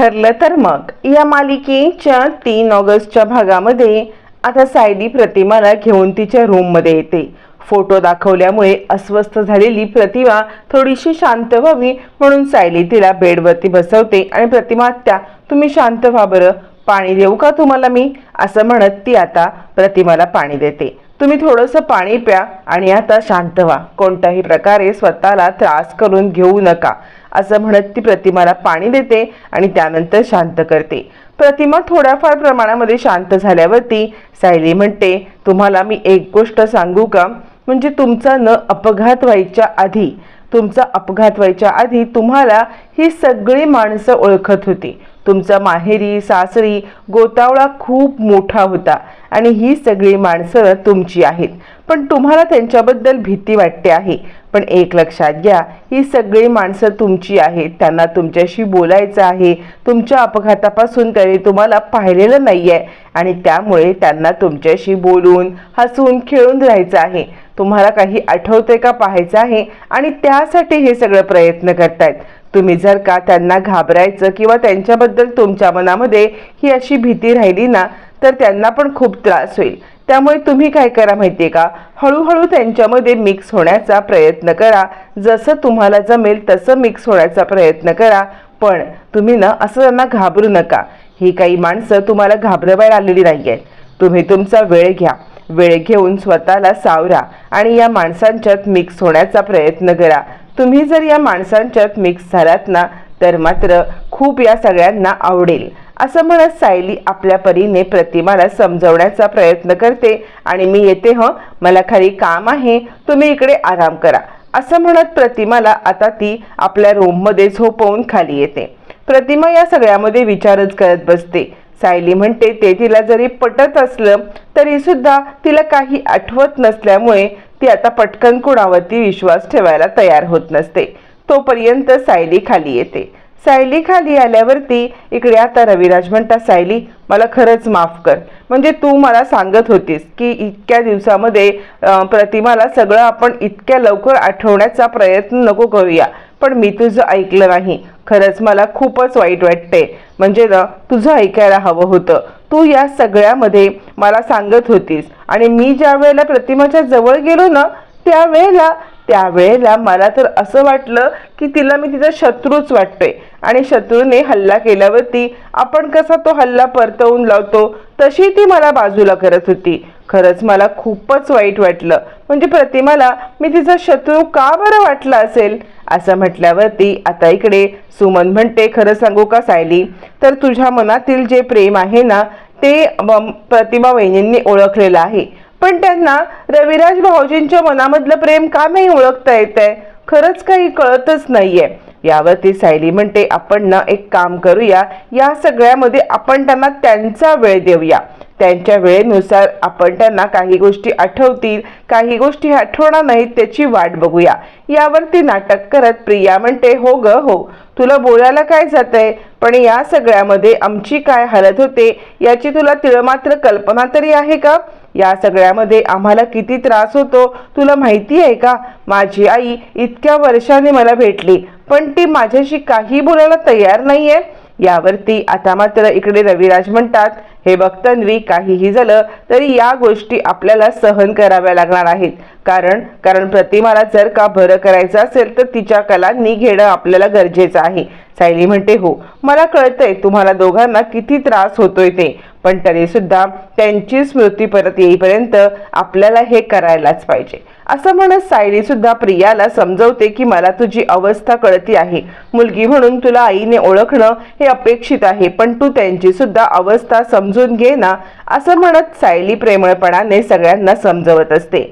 ठरलं तर मग. या मालिकेच्या तीन ऑगस्टच्या भागामध्ये आता सायली प्रतिमाला घेऊन तिच्या रूममध्ये येते. फोटो दाखवल्यामुळे अस्वस्थ झालेली प्रतिमा थोडीशी शांत व्हावी म्हणून सायली तिला बेडवरती बसवते आणि प्रतिमा त्या तुम्ही शांत व्हा बरं. पाणी देऊ का तुम्हाला मी? असं म्हणत ती आता प्रतिमाला पाणी देते. तुम्ही थोडंसं पाणी प्या आणि आता शांत व्हा. कोणत्याही प्रकारे स्वतःला त्रास करून घेऊ नका. असं म्हणत ती प्रतिमाला पाणी देते आणि त्यानंतर शांत करते. प्रतिमा थोड्याफार प्रमाणामध्ये शांत झाल्यावरती सायली म्हणते तुम्हाला मी एक गोष्ट सांगू का? म्हणजे तुमचा न अपघात व्हायच्या आधी तुमचा अपघात व्हायच्या आधी तुम्हाला ही सगळी माणसं ओळखत होती. तुमचा माहेरी सासरी गोतावळा खूप मोठा होता आणि ही सगळी माणसं तुमची आहेत. पण तुम्हाला त्यांच्याबद्दल भीती वाटते आहे. पण एक लक्षात घ्या ही सगळी माणसं तुमची आहेत. त्यांना तुमच्याशी बोलायचं आहे. तुमच्या अपघातापासून त्यांनी तुम्हाला पाहिलेलं नाही आहे आणि त्यामुळे त्यांना तुमच्याशी बोलून हसून खेळून राहायचं आहे. तुम्हाला काही आठवते का पाहायचं आहे? आणि त्यासाठी हे सगळं प्रयत्न करतायत. तुम्ही जर का त्यांना घाबरायचं किंवा त्यांच्याबद्दल तुमच्या मनामध्ये ही अशी भीती राहिली ना तर त्यांना पण खूप त्रास होईल. त्यामुळे तुम्ही काय करा माहिती आहे का? हळूहळू त्यांच्यामध्ये मिक्स होण्याचा प्रयत्न करा. जसं तुम्हाला जमेल तसं मिक्स होण्याचा प्रयत्न करा. पण तुम्ही ना असं त्यांना घाबरू नका. ही काही माणसं तुम्हाला घाबरवायला आलेली नाही आहेत तुम्ही तुमचा वेळ घ्या. वेळ घेऊन स्वतःला सावरा आणि या माणसांच्यात मिक्स होण्याचा प्रयत्न करा. तुम्ही जर या माणसांच्यात मिक्स झालात ना तर मात्र खूप या सगळ्यांना आवडेल असं म्हणत सायली आपल्या परीने प्रतिमाला समजवण्याचा प्रयत्न करते आणि मी येते हं मला खाली काम आहे तुम्ही इकडे आराम करा असं म्हणत प्रतिमाला आता ती आपल्या रूममध्ये झोपवून खाली येते. प्रतिमा या सगळ्यामध्ये विचारच करत बसते. सायली म्हणते ते तिला जरी पटत असलं तरी सुद्धा तिला काही आठवत नसल्यामुळे ती आता पटकन कुणावरती विश्वास ठेवायला तयार होत नसते. तोपर्यंत सायली खाली येते. सायली खाली आल्यावरती इकडे आता रविराज म्हणता सायली मला खरंच माफ कर. म्हणजे तू मला सांगत होतीस की इतक्या दिवसामध्ये प्रतिमाला सगळं आपण इतक्या लवकर आठवण्याचा प्रयत्न नको करूया. पण मी तुझं ऐकलं नाही. खरंच मला खूपच वाईट वाटते म्हणजे ना तुझं ऐकायला हवं होतं. तू या सगळ्यामध्ये मला सांगत होतीस. आणि मी ज्या वेळेला प्रतिमाच्या जवळ गेलो ना त्यावेळेला त्यावेळेला मला तर असं वाटलं की तिला मी तिचा शत्रूच वाटतोय. आणि शत्रूने हल्ला केल्यावरती आपण कसा तो हल्ला परतवून लावतो तशी ती मला बाजूला करत होती. खरंच मला खूपच वाईट वाटलं. म्हणजे प्रतिमाला मी तिचा शत्रू का बरं वाटला असेल? असं म्हटल्यावरती आता इकडे सुमन म्हणते खरं सांगू का सायली? तर तुझ्या मनातील जे प्रेम आहे ना ते प्रतिमा वहिनींनी ओळखलेलं आहे. पण त्यांना रविराज भाऊजींच्या मनामधलं प्रेम का नाही ओळखता येत आहे खरंच काही कळतच नाहीये. यावरती सायली म्हणते आपण ना एक काम करूया या सगळ्यामध्ये आपण त्यांना त्यांचा वेळ देऊया. त्यांच्या वेळेनुसार आपण त्यांना काही गोष्टी आठवतील काही गोष्टी आठवणार नाहीत त्याची वाट बघूया. यावरती नाटक करत प्रिया म्हणते हो ग हो. तुला बोलायला काय जातंय? पण या सगळ्यामध्ये आमची काय हालत होते याची तुला तिळमात्र कल्पना तरी आहे का? या सगळ्यामध्ये आम्हाला किती त्रास होतो तुला माहिती आहे का? माझी आई इतक्या वर्षाने मला भेटली पण ती माझ्याशी काही बोलायला तयार नाही आहे यावरती आता मात्र इकडे रविराज म्हणतात हे बघतन्वी काहीही झालं तरी या गोष्टी आपल्याला सहन कराव्या लागणार आहेत. कारण कारण प्रतिमाला जर का बरं करायचं असेल तर तिच्या कलांनी घेणं आपल्याला गरजेचं आहे. सायली म्हणते हो मला कळतंय तुम्हाला दोघांना किती त्रास होतोय ते. पण तरीसुद्धा त्यांची स्मृती परत येईपर्यंत आपल्याला हे करायलाच पाहिजे. असं म्हणत सायली सुद्धा प्रियाला समजवते की मला तुझी अवस्था कळती आहे. मुलगी म्हणून तुला आईने ओळखणं हे अपेक्षित आहे पण तू त्यांची सुद्धा अवस्था समजून घे ना असं म्हणत सायली प्रेमळपणाने सगळ्यांना समजवत असते.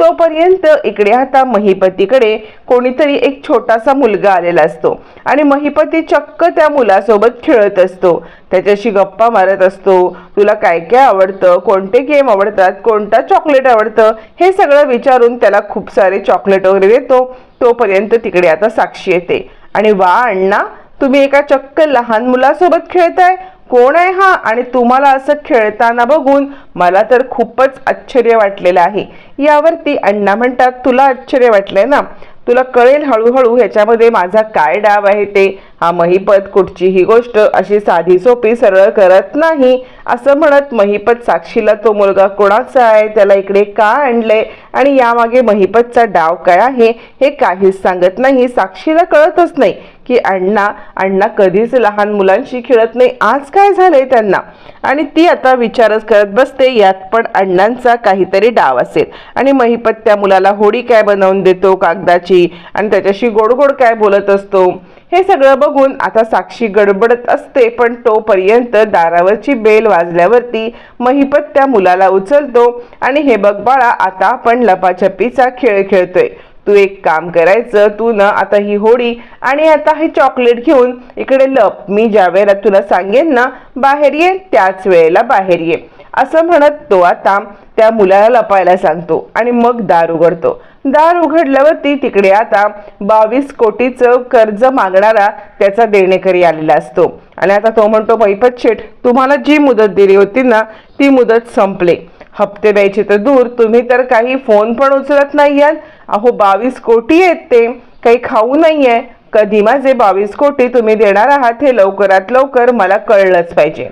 तोपर्यंत इकडे आता महिपतीकडे कोणीतरी एक छोटासा मुलगा आलेला असतो. आणि महिपती चक्क त्या मुलासोबत खेळत असतो. त्याच्याशी गप्पा मारत असतो. तुला काय काय आवडतं? कोणते गेम आवडतात? कोणता चॉकलेट आवडतं? हे सगळं विचारून त्याला खूप सारे चॉकलेट वगैरे देतो. तोपर्यंत तिकडे आता साक्षी येते. आणि वा अण्णा तुम्ही एका चक्क लहान मुलासोबत खेळताय? कोण आहे हा आणि तुम्हाला असं खेळताना बघून मला तर खूपच आश्चर्य वाटलेलं आहे. यावरती अण्णा म्हणतात तुला आश्चर्य वाटलंय ना? तुला कळेल हळूहळू ह्याच्यामध्ये माझा काय डाव आहे ते. हा महिपत कुठचीही गोष्ट अशी साधी सोपी सरळ करत नाही असं म्हणत महिपत साक्षीला तो मुलगा कोणाचा आहे त्याला इकडे का आणलंय आणि यामागे महिपतचा डाव काय आहे हे काहीच सांगत नाही. साक्षीला कळतच नाही की अण्णा अण्णा कधीच लहान मुलांशी खेळत नाही आज काय झालंय त्यांना? आणि ती आता विचारच करत बसते यात पण अण्णांचा काहीतरी डाव असेल. आणि महिपत त्या मुलाला होडी काय बनवून देतो कागदाची? आणि त्याच्याशी गोड गोड काय बोलत असतो? हे सगळं बघून आता साक्षी गडबडत असते पण तोपर्यंत दारावरची बेल वाजल्यावरती महिपत त्या मुलाला उचलतो. आणि हे बघ बाळा आता आपण लपाछपीचा खेळ खेळतोय. तू एक काम करायचं तू ना आता ही होडी आणि आता हे चॉकलेट घेऊन इकडे लप. मी ज्या वेळेला तुला सांगेन ना बाहेर ये त्याच वेळेला बाहेर ये. असं म्हणत तो आता त्या मुलाला लपायला सांगतो आणि मग दार उघडतो. दार उघडल्यावरती तिकडे आता बावीस कोटीचं कर्ज मागणारा त्याचा देणेकरी आलेला असतो. आणि आता तो म्हणतो मैपत शेठ तुम्हाला जी मुदत दिली होती ना ती मुदत संपले. हप्ते द्यायचे तर दूर तुम्ही तर काही फोन पण उचलत नाही आहात अहो बावीस कोटी आहेत ते काही खाऊ नाहीये. कधी माझे बावीस कोटी तुम्ही देणार आहात हे लवकरात लवकर मला कळलंच पाहिजे.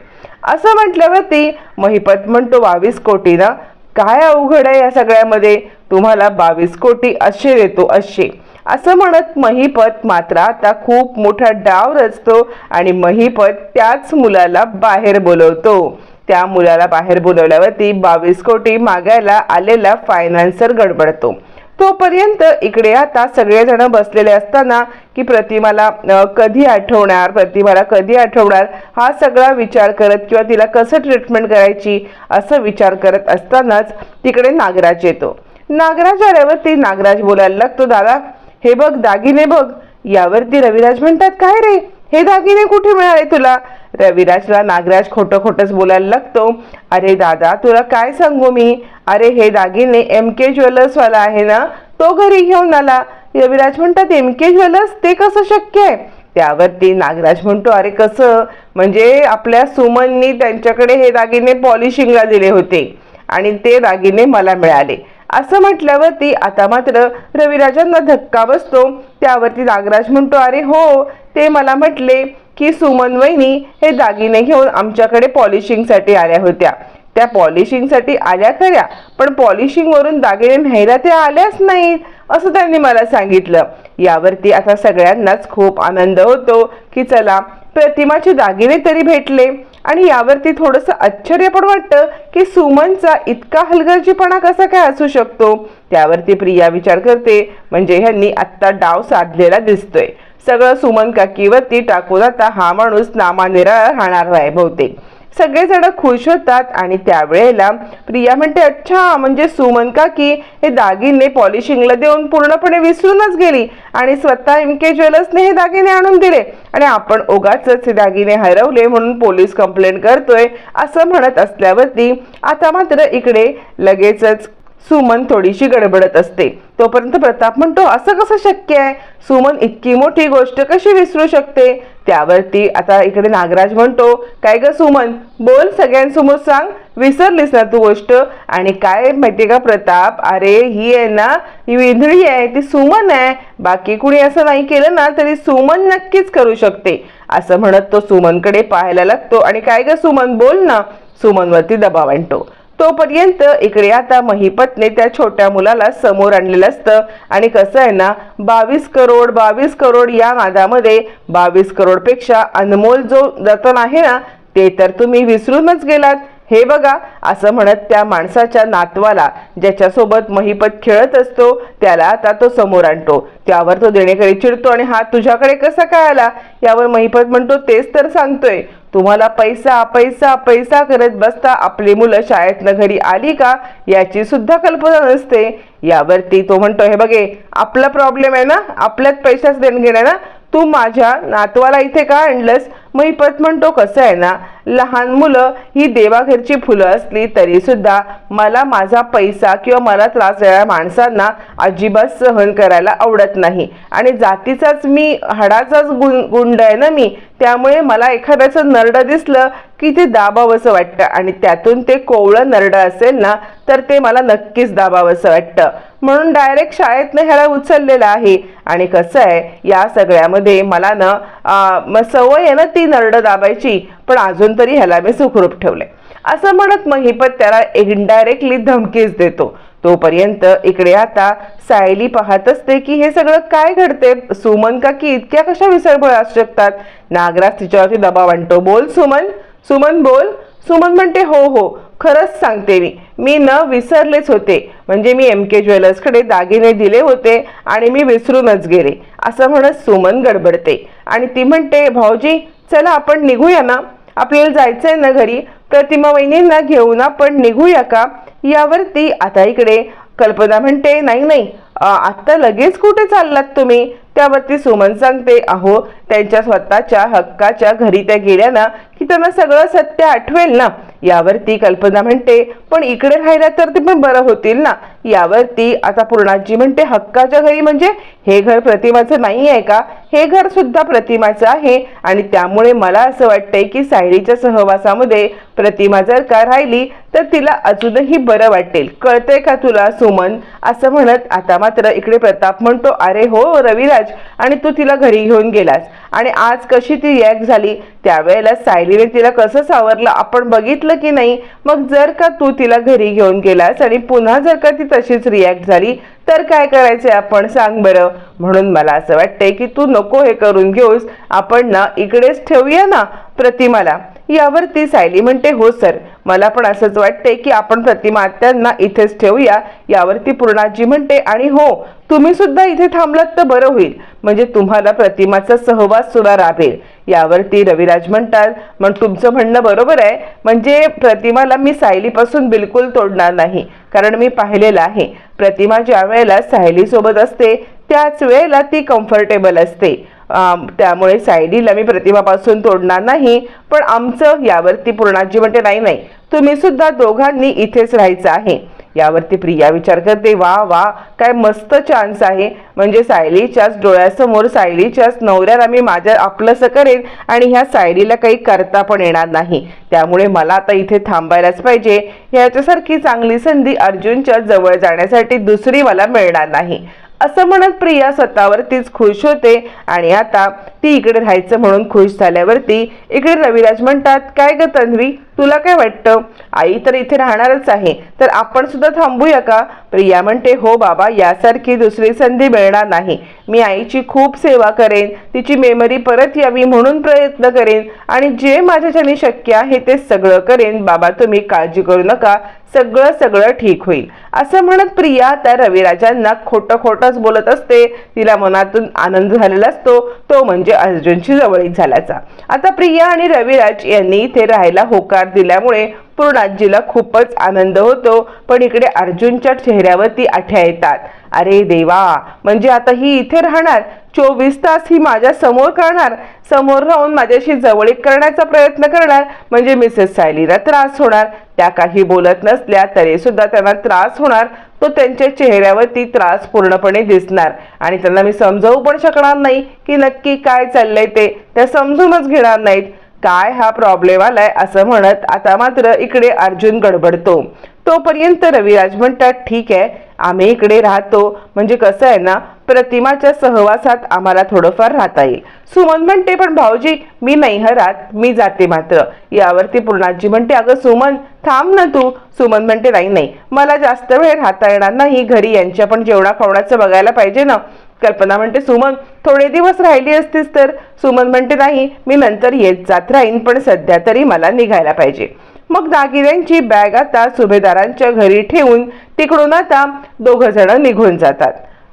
असं म्हटल्यावरती महिपत म्हणतो बावीस कोटी ना काय अवघड आहे या सगळ्यामध्ये? तुम्हाला बावीस कोटी असे देतो असे असं म्हणत महिपत मात्र आता खूप मोठा डाव रचतो आणि महिपत त्याच मुलाला बाहेर बोलवतो. त्या मुलाला बाहेर बोलवल्यावरती बावीस कोटी मागायला आलेला फायनान्सर गडबडतो. तोपर्यंत इकडे आता सगळेजण बसलेले असताना की प्रतिमाला कधी आठवणार प्रतिमाला कधी आठवणार हा सगळा विचार करत किंवा तिला कसं ट्रीटमेंट करायची असं विचार करत असतानाच तिकडे नागराज येतो. नागराज आल्यावरती नागराज बोलायला लागतो दादा हे बघ दागिने बघ यावरती रविराज म्हणतात काय रे हे दागिने कुठे मिळाले तुला? रविराजला नागराज खोटं खोटंच बोलायला लागतो. अरे दादा तुला काय सांगू मी? अरे हे दागिने एम के ज्वेलर्सवाला आहे ना? तो घरी घेऊन आला. रविराज म्हणतात एम के ज्वेलर्स ते कसं शक्य आहे? त्यावरती नागराज म्हणतो अरे कसं? म्हणजे आपल्या सुमननी त्यांच्याकडे हे दागिने पॉलिशिंगला दिले होते आणि ते दागिने मला मिळाले. असं म्हटल्यावरती आता मात्र रविराजांना धक्का बसतो. त्यावरती नागराज म्हणतो अरे हो ते मला म्हटले की सुमन वहिनी हे दागिने घेऊन आमच्याकडे पॉलिशिंगसाठी आल्या होत्या. त्या पॉलिशिंगसाठी आल्या खऱ्या पण पॉलिशिंगवरून दागिने न्यायला त्या आल्याच नाहीत असं त्यांनी मला सांगितलं. यावरती आता सगळ्यांनाच खूप आनंद होतो की चला प्रतिमाचे दागिने तरी भेटले. आणि यावरती थोडंसं आश्चर्य पण वाटतं की सुमनचा इतका हलगर्जीपणा कसा काय असू शकतो? त्यावरती प्रिया विचार करते. म्हणजे ह्यांनी आत्ता डाव साधलेला दिसतोय. सगळं सुमन काकीवरती टाकून आता हा माणूस नामानिराळा राहणार आहे बहुतेक. सगळेजण खुश होतात आणि त्यावेळेला प्रिया म्हणते अच्छा म्हणजे सुमन काकी हे दागिने पॉलिशिंगला देऊन पूर्णपणे विसरूनच गेली आणि स्वतः एम के ज्वेलर्सने हे दागिने आणून दिले आणि आपण ओगाच हे दागिने हरवले म्हणून पोलीस कंप्लेंट करतोय असं म्हणत असल्यावरती आता मात्र इकडे लगेचच सुमन थोडीशी गडबडत असते. तोपर्यंत प्रताप म्हणतो असं कसं शक्य आहे? सुमन इतकी मोठी गोष्ट कशी विसरू शकते? त्यावरती आता इकडे नागराज म्हणतो काय ग सुमन? बोल सगळ्यांसमोर सांग. विसरलीस ना तू गोष्ट? आणि काय माहितीये का प्रताप? अरे ही आहे ना ही विंधळी आहे ती सुमन आहे. बाकी कुणी असं नाही केलं ना तरी सुमन नक्कीच करू शकते. असं म्हणत तो सुमनकडे पाहायला लागतो. आणि काय ग सुमन? बोल ना. सुमनवरती दबाव आणतो. तोपर्यंत इकडे आता महिपतने त्या छोट्या मुलाला समोर आणलेलं असतं. आणि कसं आहे ना बावीस करोड बावीस करोड या नादामध्ये बावीस करोडपेक्षा अनमोल जो रतन आहे ना ते तर तुम्ही विसरूनच गेलात. हे बघा असं म्हणत त्या माणसाच्या नातवाला ज्याच्यासोबत महिपत खेळत असतो त्याला आता तो समोर आणतो. त्यावर तो देणेकडे चिडतो आणि हा तुझ्याकडे कसा काय आला? यावर महिपत म्हणतो तेच तर सांगतोय. तुम्हाला पैसा पैसा पैसा करत बसता आपली मुलं शाळेतनं घरी आली का? याची सुद्धा कल्पना नसते. यावरती तो म्हणतो हे बघे आपला प्रॉब्लेम आहे ना? आपल्यात पैशाच देणं घेणं आहे ना? तू माझ्या नातवाला इथे का आणलंस? महिपत म्हणतो कसं आहे ना? लहान मुलं ही देवाघरची फुलं असली तरी सुद्धा मला माझा पैसा किंवा मला त्रास देणाऱ्या माणसांना अजिबात सहन करायला आवडत नाही. आणि जातीचाच मी हाडाचाच गुण गुंड आहे ना मी त्यामुळे मला एखाद्याचं नरड दिसलं की ते दाबावंसं वाटतं. आणि त्यातून ते कोवळं नरड असेल ना तर ते मला नक्कीच दाबावंसं वाटतं. म्हणून डायरेक्ट शाळेतनं ह्याला उचललेलं आहे. आणि कसं आहे या सगळ्यामध्ये मला ना सवय आहे ना ती नरड दाबायची पण अजून तरी ह्याला मी सुखरूप ठेवलंय असं म्हणत महिपत त्याला इनडायरेक्टली धमकीच देतो. तोपर्यंत इकडे आता सायली पाहत असते की हे सगळं काय घडते सुमन का की इतक्या कशा विसरबळ असू शकतात? नागराज तिच्यावरती दबाव आणतो. बोल सुमन. सुमन बोल. सुमन म्हणते हो हो. खरंच सांगते मी. मी न विसरलेच होते. म्हणजे मी एम के ज्वेलर्सकडे दागिने दिले होते आणि मी विसरूनच गेले. असं म्हणत सुमन गडबडते. आणि ती म्हणते भाऊजी चला आपण निघूया ना? आपल्याला जायचंय ना घरी? प्रतिमा वहिनींना घेऊन आपण निघूया का? यावरती आता इकडे कल्पना म्हणते नाही नाही आत्ता लगेच कुठे चाललात तुम्ही? त्यावरती सुमन सांगते अहो त्यांच्या स्वतःच्या हक्काच्या घरी त्या गेल्या ना की त्यांना सगळं सत्य आठवेल ना? यावरती कल्पना म्हणते पण इकडे राहिला तर ते पण बरं होतील ना? यावरती आता पूर्णाजी म्हणते हक्काच्या घरी म्हणजे हे घर प्रतिमाचं नाही आहे का? हे घर सुद्धा प्रतिमाचं आहे. आणि त्यामुळे मला असं वाटतंय की सायलीच्या सहवासामध्ये प्रतिमा जर का राहिली तर तिला अजूनही बरं वाटेल. कळतंय का तुला सुमन? असं म्हणत आता मात्र इकडे प्रताप म्हणतो अरे हो रविराज. आणि तू तिला घरी घेऊन गेलास. आणि आज कशी ती रिॲक्ट झाली? त्यावेळेला सायलीने तिला कसं सावरलं? आपण बघितलं की नाही? मग जर का तू तिला घरी घेऊन गेलास आणि पुन्हा जर का ती तशीच रिॲक्ट झाली तर काय करायचे आपण? सांग बरं. म्हणून मला असं वाटतंय की तू नको हे करून घेऊस. आपण ना इकडेच ठेवूया ना प्रतिमाला. यावरती सायली म्हणते हो सर. मला पण असंच वाटतंय की आपण प्रतिमा त्यांना इथेच ठेवूया. यावरती पूर्णाजी म्हणते आणि हो तुम्ही सुद्धा इथे थांबलात तर बरं होईल. म्हणजे तुम्हाला प्रतिमाचा सहवास सुद्धा राबेल. यावरती रविराज म्हणतात मग तुमचं म्हणणं बरोबर आहे. म्हणजे प्रतिमाला मी सायलीपासून बिलकुल तोडणार नाही. कारण मी पाहिलेलं आहे प्रतिमा ज्या वेळेला सायलीसोबत असते त्याच वेळेला ती कम्फर्टेबल असते. त्यामुळे सायडीला मी प्रतिमापासून तोडणार नाही पण आमचं यावरती पूर्णाजी म्हणते नाही नाही. तुम्ही सुद्धा दोघांनी इथेच राहायचं आहे. यावरती प्रिया विचार करते वा वा काय मस्त चान्स आहे. म्हणजे सायलीच्याच डोळ्यासमोर सायलीच्याच नवऱ्याला मी माझ्या आपलंसं करेन आणि ह्या सायलीला काही करता पण येणार नाही. त्यामुळे मला आता इथे थांबायलाच पाहिजे. ह्याच्यासारखी चांगली संधी अर्जुनच्या जवळ जाण्यासाठी दुसरी मला मिळणार नाही. असं म्हणत प्रिया स्वतःवरतीच खुश होते आणि आता ती इकडे राहायचं म्हणून खुश झाल्यावरती इकडे रविराज म्हणतात काय ग तन्वी? तुला काय वाटतं? आई तर इथे राहणारच आहे तर आपण सुद्धा थांबूया का? प्रिया म्हणते हो बाबा यासारखी दुसरी संधी मिळणार नाही. मी आईची खूप सेवा करेन तिची मेमरी परत यावी म्हणून प्रयत्न करेन आणि जे माझ्याच्याने शक्य आहे ते सगळं करेन. बाबा तुम्ही काळजी करू नका. सगळं सगळं ठीक होईल. असं म्हणत प्रिया त्या रविराजांना खोटं खोटंच बोलत असते. तिला मनातून आनंद झालेला असतो. तो म्हणजे अर्जुनची जवळीक झाल्याचा. आता प्रिया आणि रविराज यांनी इथे राहायला होकार दिल्यामुळे पूर्णाजीला खूपच आनंद होतो. पण इकडे अर्जुनच्या चेहऱ्यावरती आठ्या येतात. अरे देवा म्हणजे आता ही इथे राहणार? चोवीस तास ही माझ्यासमोर करणार? समोर राहून माझ्याशी जवळीक करण्याचा प्रयत्न करणार? म्हणजे मिसेस सायलीला त्रास होणार. त्या काही बोलत नसल्या तरी सुद्धा त्यांना त्रास होणार. तो त्यांच्या चेहऱ्यावरती त्रास पूर्णपणे दिसणार. आणि त्यांना मी समजावू पण शकणार नाही की नक्की काय चाललंय ते. त्या समजूनच घेणार नाहीत. काय हा प्रॉब्लेम आलाय असं म्हणत आता मात्र इकडे अर्जुन गडबडतो. तोपर्यंत रविराज म्हणतात ठीक आहे आम्ही इकडे राहतो. म्हणजे कसं आहे ना प्रतिमाच्या सहवासात आम्हाला थोडंफार राहता येईल. सुमन म्हणते पण भाऊजी मी नाही हरात मी जाते मात्र. यावरती पूर्णाजी म्हणते अगं सुमन थांब ना तू. सुमन म्हणते नाही नाही. मला जास्त वेळ राहता येणार नाही. घरी यांच्या पण जेवणा खावण्याचं बघायला पाहिजे ना. कल्पना म्हणते सुमन थोडे दिवस राहिली असतीस तर? सुमन म्हणते नाही मी नंतर येत जात राहीन पण सध्या तरी मला निघायला पाहिजे. मग दागिन्यांची बॅग आता सुभेदारांच्या घरी ठेवून तिकडून आता दोघं जण निघून जातात.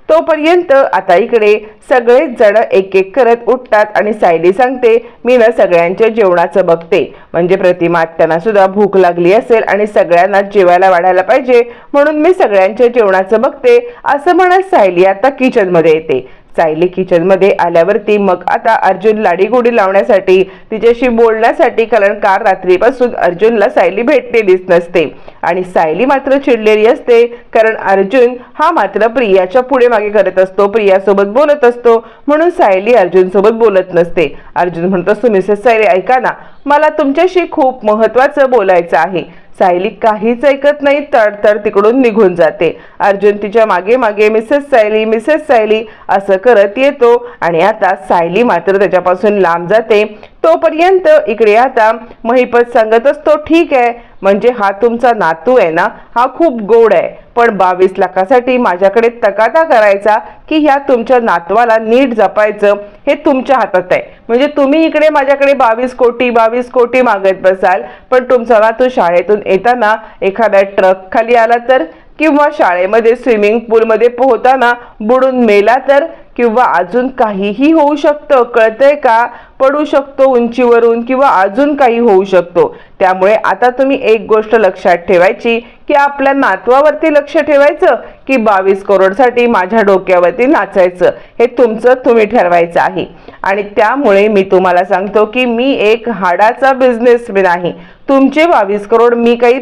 तोपर्यंत आता इकडे सगळेच जण एक एक करत उठतात आणि सायली सांगते मी ना सगळ्यांच्या जेवणाचं बघते. म्हणजे प्रतिमा त्यांना सुद्धा भूक लागली असेल आणि सगळ्यांना जेवायला वाढायला पाहिजे म्हणून मी सगळ्यांच्या जेवणाचं बघते असं म्हणत सायली आता किचनमध्ये येते. सायली किचनमध्ये आल्यावरती मग आता अर्जुन लाडीगोडी लावण्यासाठी तिच्याशी बोलण्यासाठी कारण कार रात्रीपासून अर्जुनला सायली भेटलेलीच नसते. आणि सायली मात्र चिडलेली असते कारण अर्जुन हा मात्र प्रियाच्या पुढे मागे करत असतो प्रियासोबत बोलत असतो. म्हणून सायली अर्जुन सोबत बोलत नसते. अर्जुन म्हणत असतो मिसेस सायली ऐका ना मला तुमच्याशी खूप महत्वाचं बोलायचं आहे. सायली काहीच ऐकत नाही तडतड तिकडून निघून जाते. अर्जुन तिच्यामागे मागे मिसेस सायली मिसेस सायली असं करत येतो. आणि आता सायली मात्र त्याच्यापासून लांब जाते. तोपर्यंत इकडे आता महिपत सांगत असतो ठीक आहे म्हणजे हा तुमचा नातू आहे ना हा खूप गोड आहे पण बावीस लाखासाठी माझ्याकडे तकादा करायचा की ह्या तुमच्या नातवाला नीट जपायचं हे तुमच्या हातात आहे. म्हणजे तुम्ही इकडे माझ्याकडे बावीस कोटी बावीस कोटी मागत बसाल पण तुमचा नातू शाळेतून येताना एखाद्या ट्रक खाली आला तर किंवा शाळेमध्ये स्विमिंग पूलमध्ये पोहताना बुडून मेला तर किंवा अजून काहीही होऊ शकतं कळतंय का? पडू शकतो उंचीवरून किंवा अजून काही होऊ शकतो. त्यामुळे आता तुम्ही एक गोष्ट लक्षात ठेवायची की आपल्या नातवावरती लक्ष ठेवायचं की बावीस करोडसाठी माझ्या डोक्यावरती नाचायचं. हे तुमचं तुम्ही ठरवायचं आहे. आणि त्यामुळे मी तुम्हाला सांगतो की मी एक हाडाचा बिझनेसमॅन आहे. तुमचे बावीस करोड मी काही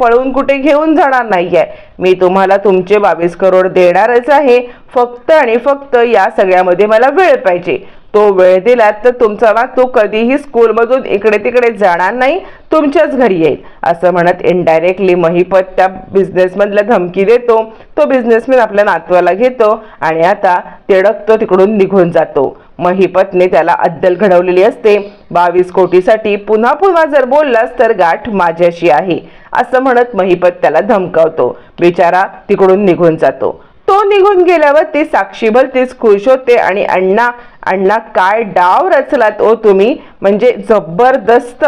पळून कुठे घेऊन जाणार नाही आहे मी तुम्हाला तुमचे बावीस करोड देणारच आहे. फक्त आणि फक्त या सगळ्यामध्ये मला वेळ पाहिजे. तो वेळ दिलात तर तुमचा ना तो कधीही स्कूलमधून इकडे तिकडे जाणार नाही तुमच्याच घरी येईल. असं म्हणत इनडायरेक्टली महिपत त्या बिझनेसमधला धमकी देतो. तो बिझनेसमॅन आपल्या नातवाला घेतो आणि आता तिडकतो तिकडून निघून जातो. महिपतने त्याला अद्दल घडवलेली असते. बावीस कोटीसाठी पुन्हा पुन्हा जर बोललास तर गाठ माझ्याशी आहे. असं म्हणत महिपत त्याला धमकावतो. बिचारा तिकडून निघून जातो. तो निघून गेल्यावर ती साक्षी भलतीच खुश होते आणि अण्णा अण्णा काय डाव रचलात ओ तुम्ही? म्हणजे जबरदस्त.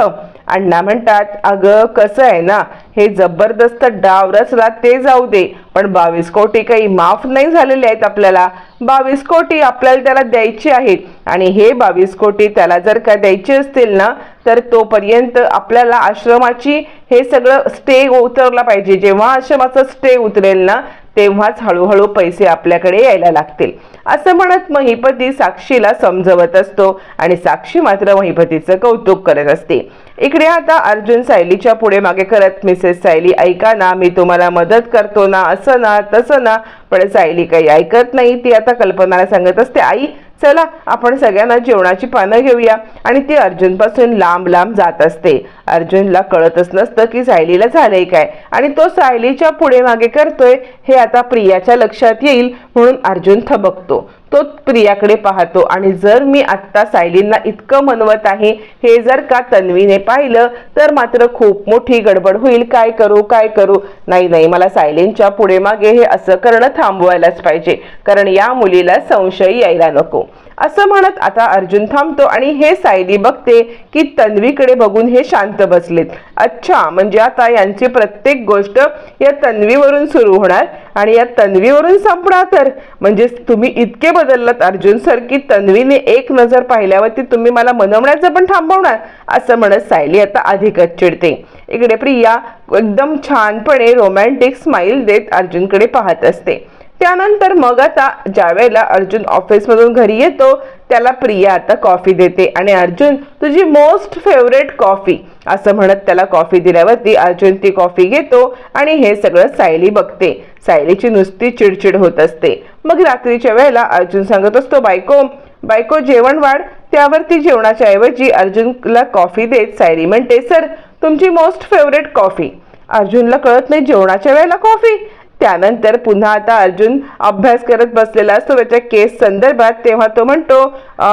अण्णा म्हणतात अगं कसं आहे ना हे जबरदस्त डाव रचला ते जाऊ दे. पण बावीस कोटी काही माफ नाही झालेले आहेत आपल्याला. बावीस कोटी आपल्याला त्याला द्यायची आहेत. आणि हे बावीस कोटी त्याला जर का द्यायचे असतील ना तर तोपर्यंत आपल्याला आश्रमाची हे सगळं स्टे उतरला पाहिजे. जेव्हा आश्रमाचा स्टे उतरेल ना तेव्हाच हळूहळू पैसे आपल्याकडे यायला लागतील. असं म्हणत महिपती साक्षीला समजवत असतो आणि साक्षी मात्र महिपतीचं कौतुक करत असते. इकडे आता अर्जुन सायलीच्या पुढे मागे करत मिसेस सायली ऐका ना मी तुम्हाला मदत करतो ना असं ना तसं ना. पण सायली काही ऐकत नाही ती आता कल्पनाला सांगत असते आई चला आपण सगळ्यांना जेवणाची पानं घेऊया. आणि ती अर्जुनपासून लांब लांब जात असते. अर्जुनला कळतच नसतं की सायलीला झालंय काय. आणि तो सायलीच्या पुढे मागे करतोय हे आता प्रियाच्या लक्षात येईल म्हणून अर्जुन थबकतो. तो प्रियाकडे पाहतो. आणि जर मी आत्ता सायलींना इतकं मनवत आहे हे जर का तन्वीने पाहिलं तर मात्र खूप मोठी गडबड होईल. काय करू काय करू? नाही नाही मला सायलींच्या पुढे मागे हे असं करणं थांबवायलाच पाहिजे. कारण या मुलीला संशय यायला नको. असं म्हणत आता अर्जुन थांबतो आणि हे सायली बघते की तन्वीकडे बघून हे शांत बसलेत. अच्छा म्हणजे आता यांची प्रत्येक गोष्ट या तन्वीवरून सुरू होणार आणि या तन्वीवरून संपणार तर? म्हणजे तुम्ही इतके बदललात अर्जुन सर की तन्वीने एक नजर पाहिल्यावरती तुम्ही मला मनवण्याचं पण थांबवणार असं म्हणत सायली आता अधिकच चिडते. इकडे प्रिया एकदम छानपणे रोमॅन्टिक स्माईल देत अर्जुनकडे पाहत असते. त्यानंतर मग आता ज्या वेळेला अर्जुन ऑफिसमधून घरी येतो त्याला प्रिया आता कॉफी देते. आणि अर्जुन तुझी मोस्ट फेवरेट कॉफी असं म्हणत त्याला कॉफी दिल्यावरती अर्जुन ती कॉफी घेतो आणि हे सगळं सायली बघते. सायलीची नुसती चिडचिड होत असते. मग रात्रीच्या वेळेला अर्जुन सांगत असतो बायको बायको जेवण वाढ. त्यावरती जेवणाच्या ऐवजी अर्जुनला कॉफी देत सायली म्हणते सर तुमची मोस्ट फेवरेट कॉफी अर्जुनला कळत नाही जेवणाच्या वेळेला कॉफी त्यानंतर पुन्हा आता अर्जुन अभ्यास करत बसलेला असतो. त्याच्या केस संदर्भात तेव्हा तो म्हणतो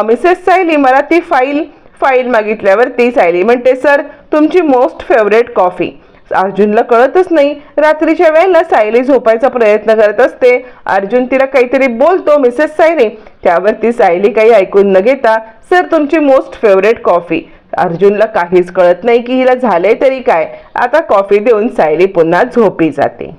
मिसेस सायली मला ती फाईल फाईल मागितल्यावर ती सायली म्हणते सर तुमची मोस्ट फेवरेट कॉफी अर्जुनला कळतच नाही. रात्रीच्या वेळेला सायली झोपायचा प्रयत्न करत असते. अर्जुन तिला काहीतरी बोलतो मिसेस सायली. त्यावरती सायली काही ऐकून न घेता सर तुमची मोस्ट फेवरेट कॉफी अर्जुनला काहीच कळत नाही की हिला झालंय तरी काय. आता कॉफी देऊन सायली पुन्हा झोपी जाते.